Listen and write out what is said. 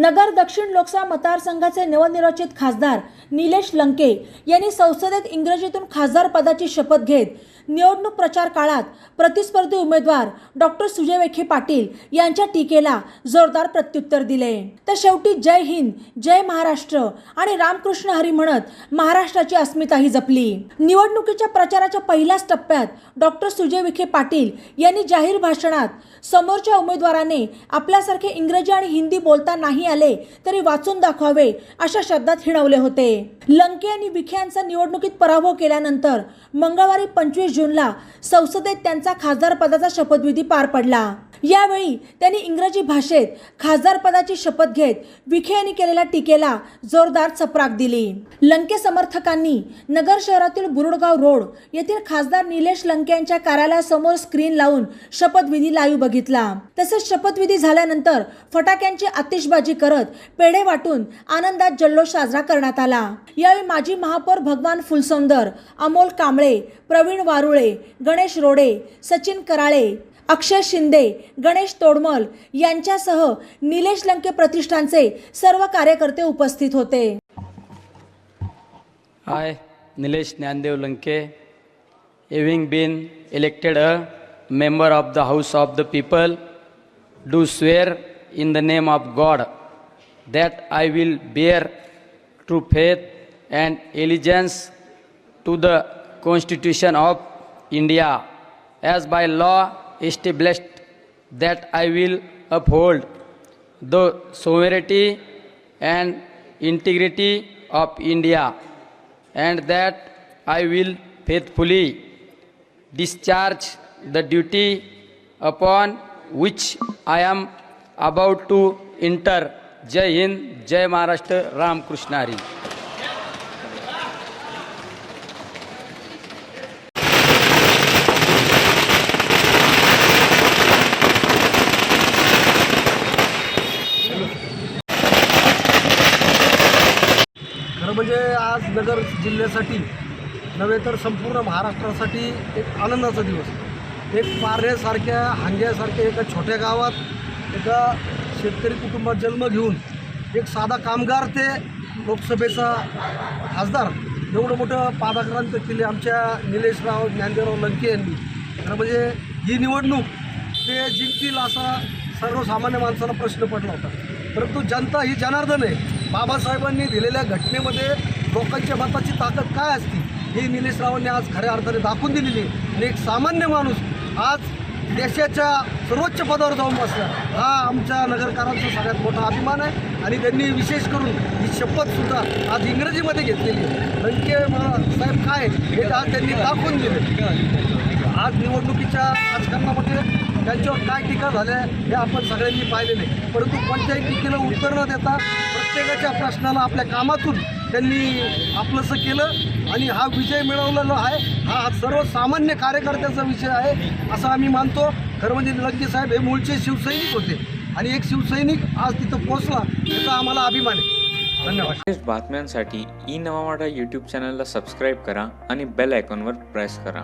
नगर दक्षिण लोकसभा मतदारसंघाचे नवनिर्वाचित खासदार निलेश लंके यांनी संसदेत इंग्रजीतून खासदार पदाची शपथ घेत निवडणूक प्रचार काळात प्रतिस्पर्धी उमेदवार डॉक्टर सुजय विखे पाटील यांच्या टीकेला जोरदार प्रत्युत्तर दिले. तर शेवटी जय हिंद जय महाराष्ट्र आणि रामकृष्ण हरी म्हणत महाराष्ट्राची अस्मिताही जपली. निवडणुकीच्या प्रचाराच्या पहिल्याच टप्प्यात डॉक्टर सुजय विखे पाटील यांनी जाहीर भाषणात समोरच्या उमेदवाराने आपल्यासारखे इंग्रजी आणि हिंदी बोलता नाही आले तरी वाचून दाखवावे अशा शब्दात हिणवले होते. लंके आणि विखे यांचा निवडणुकीत पराभव केल्यानंतर मंगळवारी पंचवीस जूनला संसदेत त्यांचा खासदार पदाचा शपथविधी पार पडला. यावेळी त्यांनी इंग्रजी भाषेत खासदारपदाची शपथ घेत विखे यांनी केलेल्या टीकेला जोरदार चपराक दिली. लंके समर्थकांनी नगर शहरातील बुरुडगाव रोड येथील खासदार निलेश लंके यांच्या कार्यालयासमोर स्क्रीन लावून शपथविधी लाईव्ह बघितला. तसेच शपथविधी झाल्यानंतर फटाक्यांची आतिषबाजी करत पेढे वाटून आनंदात जल्लोष साजरा करण्यात आला. यावेळी माजी महापौर भगवान फुलसौंदर अमोल कांबळे प्रवीण वारुळे गणेश रोडे सचिन कराळे अक्षय शिंदे गणेश तोडमल यांच्यासह निलेश लंके प्रतिष्ठानचे सर्व कार्यकर्ते उपस्थित होते. I Nilesh Dnyandev Lanke having been elected a member of the house of the people do swear in the name of God that I will bear true faith and allegiance to the constitution of India as by law established that I will uphold the sovereignty and integrity of India and that I will faithfully discharge the duty upon which I am about to enter. Jai Hind, Jai Maharashtra, Ram Krishnari. खरं म्हणजे आज नगर जिल्ह्यासाठी नव्हे तर संपूर्ण महाराष्ट्रासाठी एक आनंदाचा दिवस. एक पारण्यासारख्या हांग्यासारख्या एका छोट्या गावात एका शेतकरी कुटुंबात जन्म घेऊन एक साधा कामगार ते लोकसभेचा खासदार. एवढं मोठं पादाक्रांत केले आमच्या निलेशराव ज्ञानदेवराव लंके यांनी. खरं म्हणजे ही निवडणूक ते जिंकतील असा सर्वसामान्य माणसाला प्रश्न पडला होता. परंतु जनता ही जनार्दन आहे. बाबासाहेबांनी दिलेल्या घटनेमध्ये लोकांच्या मताची ताकद काय असती? ही निलेश रावांनी आज खऱ्या अर्थाने दाखवून दिलेली आणि एक सामान्य माणूस आज देशाच्या सर्वोच्च पदावर जाऊन बसला. हा आमच्या नगरकारांचा सगळ्यात मोठा अभिमान आहे. आणि त्यांनी विशेष करून ही शपथसुद्धा आज इंग्रजीमध्ये घेतलेली आहे. लंके साहेब काय हे आज त्यांनी दाखवून दिले. आज निवडणुकीच्या राजकारणामध्ये त्यांच्यावर काय टीका झाल्या हे आपण सगळ्यांनी पाहिलेले परंतु कोणत्याही टीकेला उत्तर न देता प्रत्येकाच्या प्रश्नाला आपल्या कामातून त्यांनी आपलंसं केलं आणि हा विजय मिळवलेला आहे. हा सर्वसामान्य कार्यकर्त्याचा विषय आहे असं आम्ही मानतो. खरं म्हणजे लंके साहेब हे मूळचे शिवसैनिक होते आणि एक शिवसैनिक आज तिथं पोचला याचा आम्हाला अभिमान आहे. धन्यवाद. लेटेस्ट बातम्यांसाठी ई नवा यूट्यूब चॅनलला सबस्क्राईब करा आणि बेल आयकॉनवर प्रेस करा.